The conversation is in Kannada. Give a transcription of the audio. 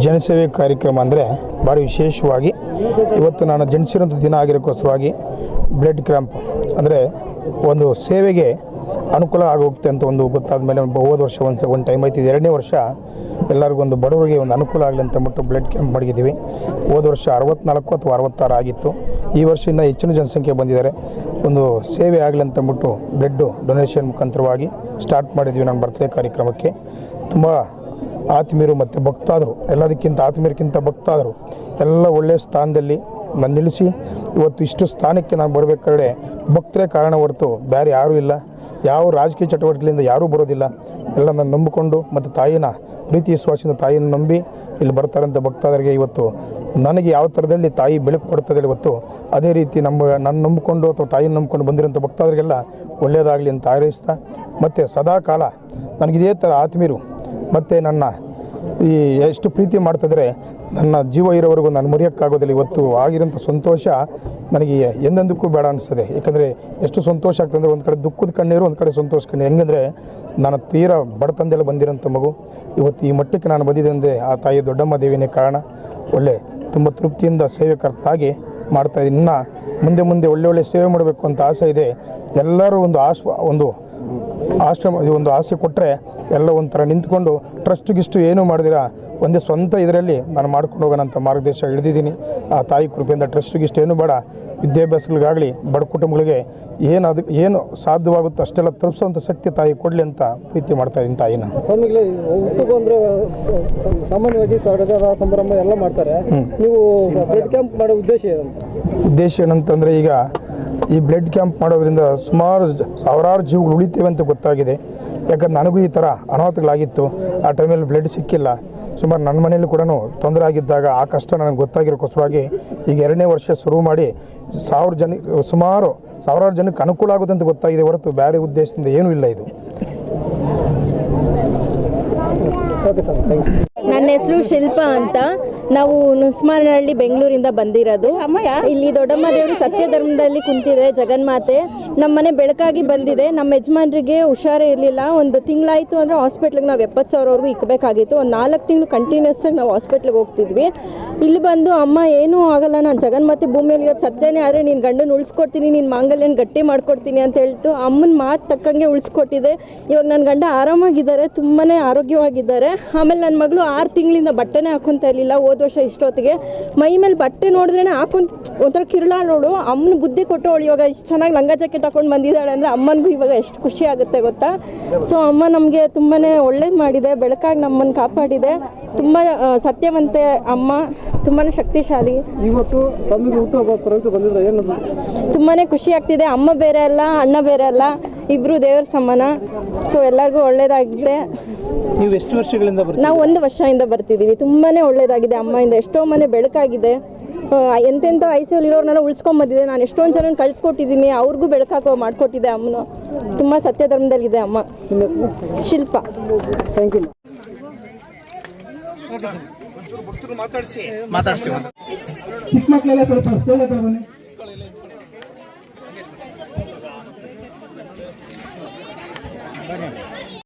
ಜನಸೇವೆ ಕಾರ್ಯಕ್ರಮ ಅಂದರೆ ಭಾರಿ ವಿಶೇಷವಾಗಿ ಇವತ್ತು ನಾನು ಜನಿಸಿರೋಂಥ ದಿನ ಆಗಿರೋಕ್ಕೋಸ್ಕರವಾಗಿ ಬ್ಲಡ್ ಕ್ಯಾಂಪ್ ಅಂದರೆ ಒಂದು ಸೇವೆಗೆ ಅನುಕೂಲ ಆಗೋಗುತ್ತೆ ಅಂತ ಒಂದು ಗೊತ್ತಾದ ಮೇಲೆ ಹೋದ ವರ್ಷ ಒಂದು ಒಂದು ಟೈಮ್ ಆಯ್ತು. ಎರಡನೇ ವರ್ಷ ಎಲ್ಲರಿಗೂ ಒಂದು ಬಡವರಿಗೆ ಒಂದು ಅನುಕೂಲ ಆಗಲಿ ಅಂತ ಅಂದ್ಬಿಟ್ಟು ಬ್ಲಡ್ ಕ್ಯಾಂಪ್ ಮಾಡಿದ್ದೀವಿ. ಹೋದ ವರ್ಷ ಅರವತ್ನಾಲ್ಕು ಅಥವಾ ಅರವತ್ತಾರು ಆಗಿತ್ತು. ಈ ವರ್ಷ ಇನ್ನೂ ಹೆಚ್ಚಿನ ಜನಸಂಖ್ಯೆ ಬಂದಿದ್ದಾರೆ. ಒಂದು ಸೇವೆ ಆಗಲಿ ಅಂತ ಅಂದ್ಬಿಟ್ಟು ಬ್ಲಡ್ಡು ಡೊನೇಷನ್ ಮುಖಾಂತರವಾಗಿ ಸ್ಟಾರ್ಟ್ ಮಾಡಿದ್ವಿ ನಾನು ಬರ್ತ್ಡೇ ಕಾರ್ಯಕ್ರಮಕ್ಕೆ. ತುಂಬ ಆತ್ಮೀಯರು ಮತ್ತು ಭಕ್ತಾದರು, ಎಲ್ಲದಕ್ಕಿಂತ ಆತ್ಮೀಯರಿಗಿಂತ ಭಕ್ತಾದರು, ಎಲ್ಲ ಒಳ್ಳೆಯ ಸ್ಥಾನದಲ್ಲಿ ನಾನು ನಿಲ್ಲಿಸಿ, ಇವತ್ತು ಇಷ್ಟು ಸ್ಥಾನಕ್ಕೆ ನಾನು ಬರಬೇಕಾದ್ರೆ ಭಕ್ತರೇ ಕಾರಣ ಹೊರತು ಬೇರೆ ಯಾರೂ ಇಲ್ಲ. ಯಾವ ರಾಜಕೀಯ ಚಟುವಟಿಕೆಗಳಿಂದ ಯಾರೂ ಬರೋದಿಲ್ಲ. ಎಲ್ಲ ನಾನು ನಂಬಿಕೊಂಡು ಮತ್ತು ತಾಯಿನ ಪ್ರೀತಿ ವಿಶ್ವಾಸದಿಂದ ತಾಯಿಯನ್ನು ನಂಬಿ ಇಲ್ಲಿ ಬರ್ತಾರಂಥ ಭಕ್ತಾದರಿಗೆ ಇವತ್ತು ನನಗೆ ಯಾವ ಥರದಲ್ಲಿ ತಾಯಿ ಬೆಳಕು ಕೊಡ್ತದೆ ಇವತ್ತು ಅದೇ ರೀತಿ ನಮ್ಮ ನನ್ನ ನಂಬಿಕೊಂಡು ಅಥವಾ ತಾಯಿನ ನಂಬಿಕೊಂಡು ಬಂದಿರೋಂಥ ಭಕ್ತಾದರಿಗೆಲ್ಲ ಒಳ್ಳೆಯದಾಗಲಿ ಅಂತ ಹಾರೈಸ್ತಾ ಮತ್ತು ಸದಾಕಾಲ ನನಗಿದೇ ಥರ ಆತ್ಮೀಯರು ಮತ್ತು ನನ್ನ ಈ ಎಷ್ಟು ಪ್ರೀತಿ ಮಾಡ್ತಿದ್ರೆ ನನ್ನ ಜೀವ ಇರೋವರೆಗೂ ನಾನು ಮುರಿಯೋಕ್ಕಾಗೋದಿಲ್ಲ. ಇವತ್ತು ಆಗಿರೋಂಥ ಸಂತೋಷ ನನಗೆ ಎಂದೆಂದಕ್ಕೂ ಬೇಡ ಅನಿಸ್ತದೆ ಯಾಕಂದರೆ ಎಷ್ಟು ಸಂತೋಷ ಆಗ್ತದೆ ಒಂದು ಕಡೆ ದುಃಖದ ಕಣ್ಣೀರು, ಒಂದು ಕಡೆ ಸಂತೋಷ ಕಣ್ಣೀರು. ಹೆಂಗಂದರೆ ನಾನು ತೀರಾ ಬಡತಂದೆಲ್ಲ ಬಂದಿರೋಂಥ ಮಗು. ಇವತ್ತು ಈ ಮಟ್ಟಕ್ಕೆ ನಾನು ಬಂದಿದೆ ಅಂದರೆ ಆ ತಾಯಿ ದೊಡ್ಡಮ್ಮ ದೇವಿನೇ ಕಾರಣ. ಒಳ್ಳೆ, ತುಂಬ ತೃಪ್ತಿಯಿಂದ ಸೇವೆ ಕರ್ತಾಗಿ ಮಾಡ್ತಾ ಇನ್ನು ಮುಂದೆ ಮುಂದೆ ಒಳ್ಳೆ ಒಳ್ಳೆ ಸೇವೆ ಮಾಡಬೇಕು ಅಂತ ಆಸೆ ಇದೆ. ಎಲ್ಲರೂ ಒಂದು ಆಶ್ವ, ಒಂದು ಆಶ್ರಮ ಈ ಒಂದು ಆಸೆ ಕೊಟ್ಟರೆ ಎಲ್ಲ ಒಂಥರ ನಿಂತ್ಕೊಂಡು ಟ್ರಸ್ಟ್ ಗಿಷ್ಟು ಏನೂ ಮಾಡಿದಿರ? ಒಂದೇ ಸ್ವಂತ ಇದರಲ್ಲಿ ನಾನು ಮಾಡ್ಕೊಂಡು ಹೋಗೋಣ ಅಂತ ಮಾರ್ಗದರ್ಶನ ಹಿಡಿದಿದ್ದೀನಿ. ಆ ತಾಯಿ ಕೃಪೆಯಿಂದ ಟ್ರಸ್ಟ್ ಗಿಷ್ಟು ಏನು ಬೇಡ. ವಿದ್ಯಾಭ್ಯಾಸಗಳಿಗಾಗಲಿ ಬಡ ಕುಟುಂಬಗಳಿಗೆ ಏನು ಅದು ಏನು ಸಾಧ್ಯವಾಗುತ್ತೋ ಅಷ್ಟೆಲ್ಲ ತಲುಪಿಸೋಂಥ ಶಕ್ತಿ ತಾಯಿ ಕೊಡಲಿ ಅಂತ ಪ್ರೀತಿ ಮಾಡ್ತಾ ಇದ್ದೀನಿ ತಾಯಿನ. ಸಾಮಾನ್ಯವಾಗಿ ಸಂಭ್ರಮ ಎಲ್ಲ ಮಾಡ್ತಾರೆ. ನೀವು ಕ್ಯಾಂಪ್ ಮಾಡೋ ಉದ್ದೇಶ ಏನಂತ? ಉದ್ದೇಶ ಏನಂತಂದರೆ ಈಗ ಈ ಬ್ಲಡ್ ಕ್ಯಾಂಪ್ ಮಾಡೋದ್ರಿಂದ ಸುಮಾರು ಸಾವಿರಾರು ಜೀವಗಳು ಉಳಿತೇವೆ ಅಂತ ಗೊತ್ತಾಗಿದೆ. ಯಾಕಂದ್ರೆ ನನಗೂ ಈ ಥರ ಅನಾಹುತಗಳಾಗಿತ್ತು. ಆ ಟೈಮಲ್ಲಿ ಬ್ಲಡ್ ಸಿಕ್ಕಿಲ್ಲ. ಸುಮಾರು ನನ್ನ ಮನೆಯಲ್ಲಿ ಕೂಡ ತೊಂದರೆ ಆಗಿದ್ದಾಗ ಆ ಕಷ್ಟ ನನಗೆ ಗೊತ್ತಾಗಿರೋಕ್ಕೋಸ್ಕರವಾಗಿ ಈಗ ಎರಡನೇ ವರ್ಷ ಶುರು ಮಾಡಿ ಸಾವಿರ ಜನ, ಸುಮಾರು ಸಾವಿರಾರು ಜನಕ್ಕೆ ಅನುಕೂಲ ಆಗುತ್ತೆ ಅಂತ ಗೊತ್ತಾಗಿದೆ ಹೊರತು ಬೇರೆ ಉದ್ದೇಶದಿಂದ ಏನೂ ಇಲ್ಲ ಇದು. ನನ್ನ ಹೆಸರು ಶಿಲ್ಪ ಅಂತ. ನಾವು ನುಸ್ಮಾನಹಳ್ಳಿ ಬೆಂಗಳೂರಿಂದ ಬಂದಿರೋದು. ಇಲ್ಲಿ ದೊಡ್ಡಮ್ಮ ದೇವರು ಸತ್ಯ ಧರ್ಮದಲ್ಲಿ ಕುಂತಿದೆ ಜಗನ್ಮಾತೆ. ನಮ್ಮ ಮನೆ ಬೆಳಕಾಗಿ ಬಂದಿದೆ. ನಮ್ಮ ಯಜಮಾನ್ರಿಗೆ ಹುಷಾರೇ ಇರಲಿಲ್ಲ. ಒಂದು ತಿಂಗಳಾಯಿತು ಅಂದರೆ ಹಾಸ್ಪಿಟ್ಲಿಗೆ ನಾವು ಎಪ್ಪತ್ತು ಸಾವಿರವರೆಗೂ ಇಕ್ಕಬೇಕಾಗಿತ್ತು ಒಂದು ನಾಲ್ಕು ತಿಂಗಳು ಕಂಟಿನ್ಯೂಸ್ ಆಗಿ ನಾವು ಹಾಸ್ಪಿಟ್ಲಿಗೆ ಹೋಗ್ತಿದ್ವಿ. ಇಲ್ಲಿ ಬಂದು ಅಮ್ಮ ಏನೂ ಆಗಲ್ಲ. ನಾನು ಜಗನ್ಮಾತೆ ಭೂಮಿಯಲ್ಲಿ ಇರೋದು ಸತ್ಯನೇ. ಆದರೆ ನೀನು ಗಂಡನ ಉಳಿಸ್ಕೊಡ್ತೀನಿ. ನೀನು ಮಾಂಗಲ್ಯನ ಗಟ್ಟಿ ಮಾಡ್ಕೊಡ್ತೀನಿ ಅಂತ ಹೇಳ್ತು ಅಮ್ಮನ ಮಾತು ತಕ್ಕಂಗೆ ಉಳಿಸ್ಕೊಟ್ಟಿದೆ. ಇವಾಗ ನನ್ನ ಗಂಡ ಆರಾಮಾಗಿದ್ದಾರೆ. ತುಂಬಾ ಆರೋಗ್ಯವಾಗಿದ್ದಾರೆ. ಆಮೇಲೆ ನನ್ನ ಮಗಳು ಆರು ತಿಂಗಳಿಂದ ಬಟ್ಟೆನೇ ಹಾಕೊಂತ ಇರಲಿಲ್ಲ. ಹೋದ ವರ್ಷ ಇಷ್ಟೊತ್ತಿಗೆ. ಮೈ ಮೇಲೆ ಬಟ್ಟೆ ನೋಡಿದ್ರೆ ಹಾಕೊಂತ ಒಂಥರ ಕಿರುಳ ನೋಡು. ಅಮ್ಮನ ಬುದ್ಧಿ ಕೊಟ್ಟು ಅವಳು ಇವಾಗ ಇಷ್ಟು ಚೆನ್ನಾಗಿ ಲಂಗ ಜಾಕೆಟ್ ಹಾಕೊಂಡು ಬಂದಿದ್ದಾಳೆ ಅಂದರೆ ಅಮ್ಮನಿಗೂ ಇವಾಗ ಎಷ್ಟು ಖುಷಿ ಆಗುತ್ತೆ ಗೊತ್ತಾ? ಸೊ ಅಮ್ಮ ನಮಗೆ ತುಂಬಾ ಒಳ್ಳೇದು ಮಾಡಿದೆ. ಬೆಳಕಾಗಿ ನಮ್ಮನ್ನು ಕಾಪಾಡಿದೆ. ತುಂಬ ಸತ್ಯವಂತೆ ಅಮ್ಮ. ತುಂಬಾ ಶಕ್ತಿಶಾಲಿ. ಇವತ್ತು ತುಂಬಾ ಖುಷಿ ಆಗ್ತಿದೆ. ಅಮ್ಮ ಬೇರೆ ಅಲ್ಲ ಅಣ್ಣ ಬೇರೆ ಅಲ್ಲ. ಇಬ್ಬರು ದೇವ್ರ ಸಮಾನ. ಸೊ ಎಲ್ಲರಿಗೂ ಒಳ್ಳೇದಾಗಿದೆ. ನೀವು ಎಷ್ಟು ವರ್ಷಗಳಿಂದ ಬರ್ತೀವಿ ನಾವು ಒಂದು ವರ್ಷದಿಂದ ಬರ್ತಿದ್ದೀವಿ. ತುಂಬಾ ಒಳ್ಳೇದಾಗಿದೆ ಅಮ್ಮಯಿಂದ. ಎಷ್ಟೋ ಮನೆ ಬೆಳಕಾಗಿದೆ. ಎಂತೆಂಥ ಐಸಿಯಲ್ಲಿ ಇರೋರ್ನೆಲ್ಲ ಉಳಿಸ್ಕೊಂಬಂದಿದೆ ನಾನು ಎಷ್ಟೊಂದು ಜನ ಕಳಿಸ್ಕೊಟ್ಟಿದ್ದೀನಿ. ಅವ್ರಿಗೂ ಬೆಳಕಾಕೋ ಮಾಡಿಕೊಟ್ಟಿದ್ದೆ ಅಮ್ಮನು. ತುಂಬ ಸತ್ಯ ಧರ್ಮದಲ್ಲಿದೆ ಅಮ್ಮ. ಶಿಲ್ಪ. ಥ್ಯಾಂಕ್ ಯು ಮಾತಾಡಿಸಿ. ಮಾತಾಡ್ಸಿ. ಚಿಕ್ಕ ಮಕ್ಕಳೆಲ್ಲ ಸ್ವಲ್ಪ ಸ್ಕೂಲ್ Amen.